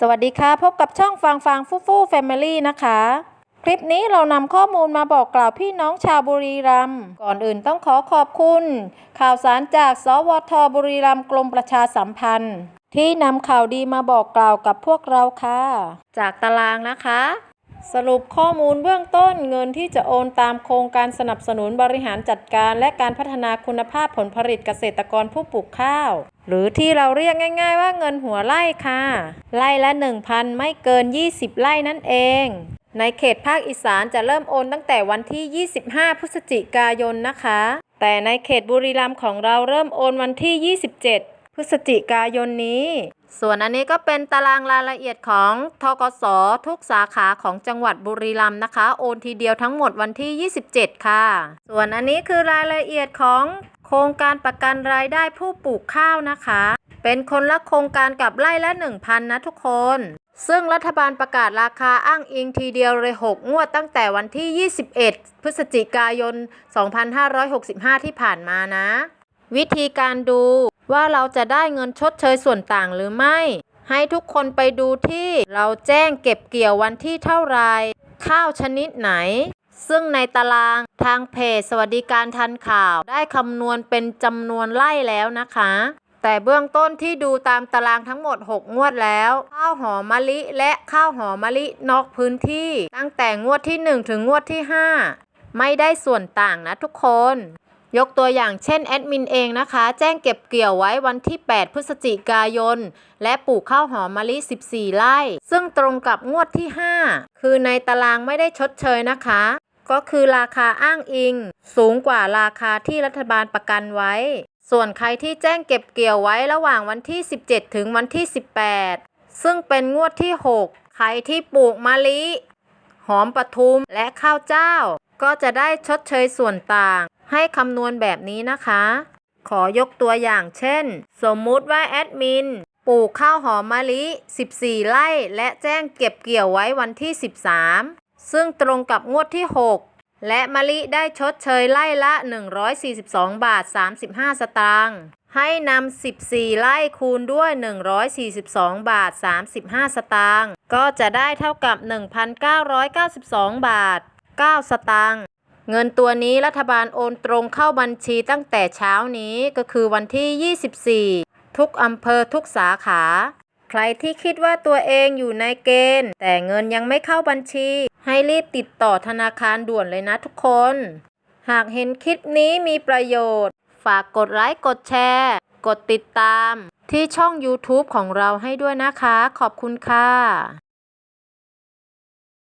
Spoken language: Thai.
สวัสดีค่ะ พบกับช่องฟังฟังฟูฟูแฟมิลี่นะคะ คลิปนี้เรานำข้อมูลมาบอกกล่าวพี่น้องชาวบุรีรัมย์ก่อนอื่นต้องขอขอบคุณ ข่าวสารจากสวทบุรีรัมย์กรมประชาสัมพันธ์ ที่นำข่าวดีมาบอกกล่าวกับพวกเราค่ะ จากตารางนะคะ สรุปข้อมูลเบื้องต้นเงินที่จะโอนตามโครงการสนับสนุนบริหารจัดการ และการพัฒนาคุณภาพผลผลิตเกษตรกรผู้ปลูกข้าว หรือที่เราเรียกง่าย ๆ ว่าเงินหัวไร่ค่ะ ไร่ละ 1,000 ไม่เกิน 20 ไร่นั่นเอง ในเขตภาคอีสานจะเริ่มโอนตั้งแต่วันที่ 25 พฤศจิกายนนะคะ แต่ในเขตบุรีรัมย์ของเราเริ่มโอนวันที่ 27 พฤศจิกายนนี้ ส่วนอันนี้ก็เป็นตารางรายละเอียดของทกสทุกสาขาของจังหวัดบุรีรัมย์นะคะ โอนทีเดียวทั้งหมดวันที่ 27 ค่ะ ส่วนอันนี้คือรายละเอียดของโครงการประกันรายได้ผู้ปลูกข้าวนะคะ เป็นคนละโครงการกับไร่ละ 1,000 นะทุกคน ซึ่งรัฐบาลประกาศราคาอ้างอิงทีเดียวเลย 6 งวดตั้งแต่วันที่ 21 พฤศจิกายน 2565 ที่ผ่านมานะ วิธีการดู ว่าเราจะได้เงินชดเชยส่วนต่างหรือไม่ ให้ทุกคนไปดูที่เราแจ้งเก็บเกี่ยววันที่เท่าไร ข้าวชนิดไหน ซึ่งในตารางทางเพจสวัสดิการทันข่าว ได้คำนวณเป็นจำนวนไร่แล้วนะคะ แต่เบื้องต้นที่ดูตามตารางทั้งหมด 6 งวดแล้ว ข้าวหอมมะลิและข้าวหอมมะลินอกพื้นที่ ตั้งแต่งวดที่ 1 ถึงงวดที่ 5 ไม่ได้ส่วนต่างนะทุกคน ยกตัวอย่างเช่นแอดมินเองนะคะ แจ้งเก็บเกี่ยวไว้วันที่ 8 พฤศจิกายน และปลูกข้าวหอมมะลิ 14 ไร่ ซึ่งตรงกับงวดที่ 5 คือในตารางไม่ได้ชดเชยนะคะ ก็คือราคาอ้างอิง สูงกว่าราคาที่รัฐบาลประกันไว้ ส่วนใครที่แจ้งเก็บเกี่ยวไว้ระหว่างวันที่ 17 ถึงวันที่ 18 ซึ่งเป็นงวดที่ 6 ใครที่ปลูกมะลิ หอมปทุมและข้าวเจ้า ก็จะได้ชดเชยส่วนต่าง ให้คำนวณแบบนี้นะคะ ขอยกตัวอย่างเช่น สมมุติว่าแอดมินปลูกข้าวหอมมะลิ 14 ไร่ และแจ้งเก็บเกี่ยวไว้วันที่ 13 ซึ่งตรงกับงวดที่ 6 และมะลิได้ชดเชยไร่ละ 142 บาท 35 สตางค์ให้นำ 14 ไร่คูณด้วย 142 บาท 35 สตางค์ ก็จะได้เท่ากับ 1,992 บาท 9 สตางค์ เงินตัวนี้รัฐบาลโอนตรงเข้าบัญชีตั้งแต่เช้านี้ก็คือวันที่ 24 ทุกอำเภอทุกสาขา ใครที่คิดว่าตัวเองอยู่ในเกณฑ์ แต่เงินยังไม่เข้าบัญชี ให้รีบติดต่อธนาคารด่วนเลยนะทุกคน หากเห็นคลิปนี้มีประโยชน์ ฝากกดไลค์กดแชร์ กดติดตาม ที่ช่อง YouTube ของเราให้ด้วยนะคะ ขอบคุณค่ะ